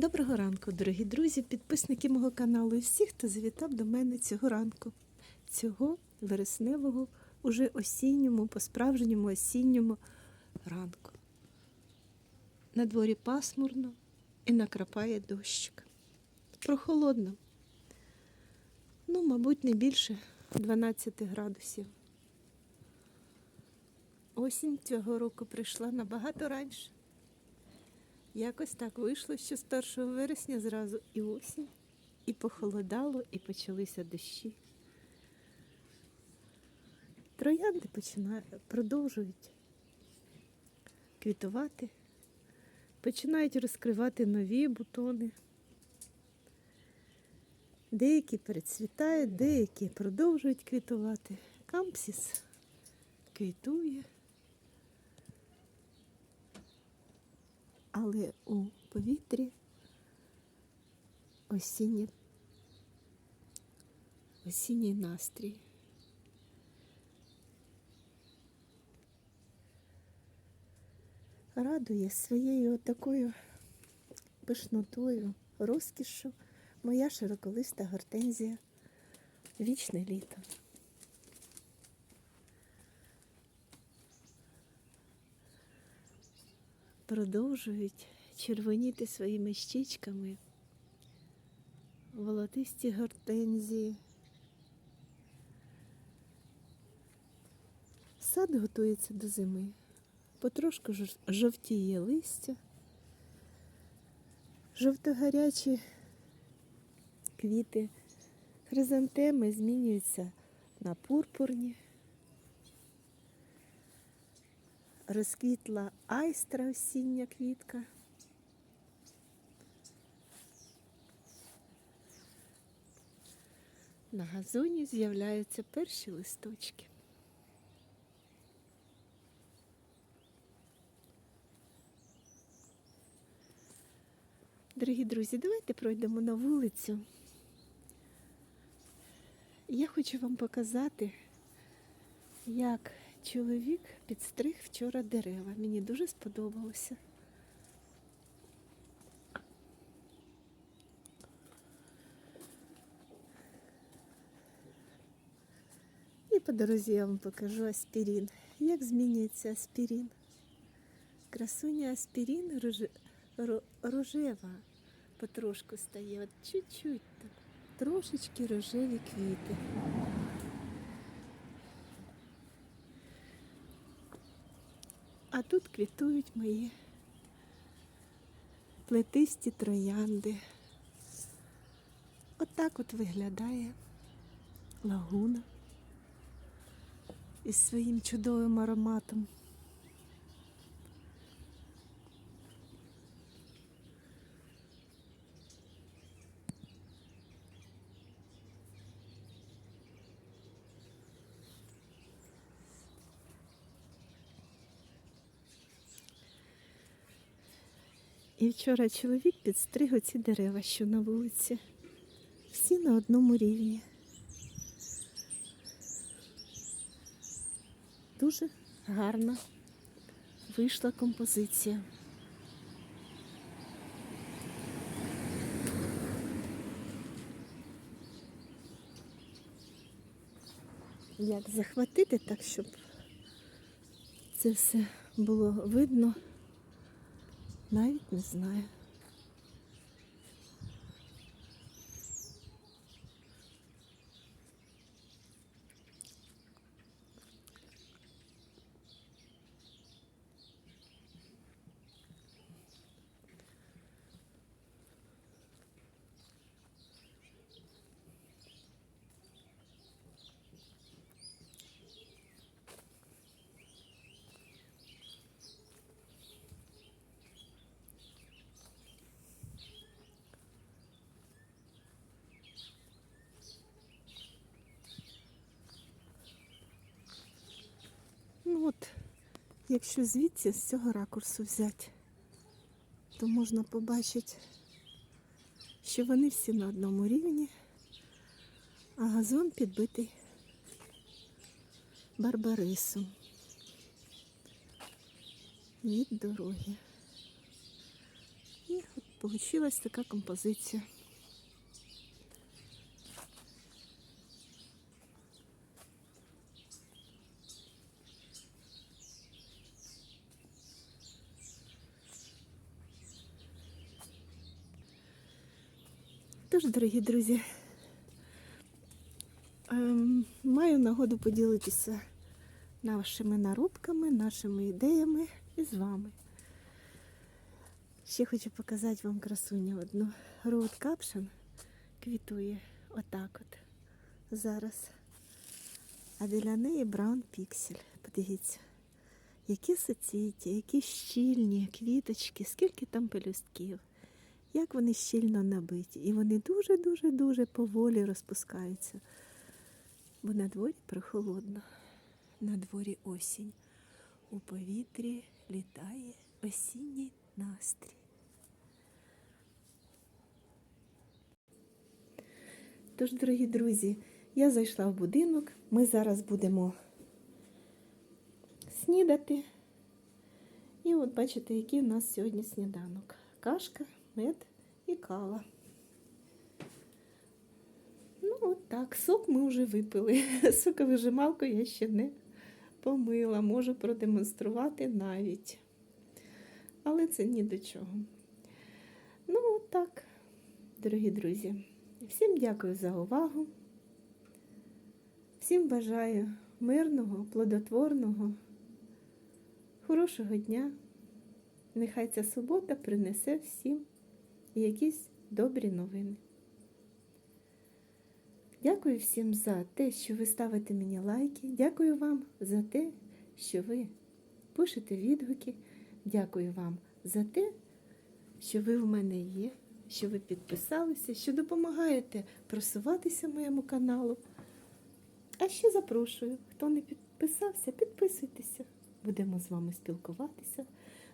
Доброго ранку, дорогі друзі, підписники мого каналу і всі, хто завітав до мене цього ранку, цього вересневого, уже осінньому, по-справжньому осінньому ранку. На дворі пасмурно і накрапає дощик. Прохолодно. Ну, мабуть, не більше 12 градусів. Осінь цього року прийшла набагато раніше. Якось так вийшло, що з 1 вересня зразу і осінь, і похолодало, і почалися дощі. Троянди починають, продовжують квітувати, починають розкривати нові бутони. Деякі перецвітають, деякі продовжують квітувати. Кампсіс квітує. Але у повітрі осінні, осінній настрій. Радує своєю такою пишнотою, розкішшю моя широколиста гортензія вічне літо. Продовжують червоніти своїми щічками волотисті гортензії. Сад готується до зими. Потрошку жов- жовтіє листя, жовтогарячі квіти, хризантеми змінюються на пурпурні. Розквітла айстра осіння квітка. На газоні з'являються перші листочки. Дорогі друзі, давайте пройдемо на вулицю. Я хочу вам показати, як чоловік підстриг вчора дерева. Мені дуже сподобалося. І по дорозі я вам покажу аспірін. Як змінюється аспірін? Красуня аспірін роже- ро- рожева потрошку стає. От чуть-чуть так. Трошечки рожеві квіти. А тут квітують мої плетисті троянди. Отак от виглядає лагуна із своїм чудовим ароматом. І вчора чоловік підстриг оці дерева, що на вулиці. Всі на одному рівні. Дуже гарна вийшла композиція. Як захватити так, щоб це все було видно, навіть не знаю. Ну от, якщо звідси з цього ракурсу взяти, то можна побачити, що вони всі на одному рівні, а газон підбитий барбарисом від дороги. І от Получилась така композиція. Тож, дорогі друзі, ем, маю нагоду поділитися нашими наробками, нашими ідеями із вами. Ще хочу показати вам красуню одну. Роуд капшен квітує отак от зараз. А біля неї браун піксель. Подивіться, які соцвіття, які щільні квіточки, скільки там пелюстків, як вони щільно набиті. І вони дуже-дуже-дуже поволі розпускаються. Бо на дворі прохолодно, на дворі осінь. У повітрі літає осінній настрій. Тож, дорогі друзі, я зайшла в будинок. Ми зараз будемо снідати. І от бачите, який у нас сьогодні сніданок. Кашка, мед і кава. Ну, от так, сок ми вже випили. Соковижималку я ще не помила, можу продемонструвати навіть. Але це ні до чого. Ну, от так, дорогі друзі. Всім дякую за увагу. Всім бажаю мирного, плодотворного, хорошого дня. Нехай ця субота принесе всім якісь добрі новини. Дякую всім за те, що ви ставите мені лайки. Дякую вам за те, що ви пишете відгуки. Дякую вам за те, що ви в мене є, що ви підписалися, що допомагаєте просуватися моєму каналу. А ще запрошую, хто не підписався, підписуйтеся. Будемо з вами спілкуватися.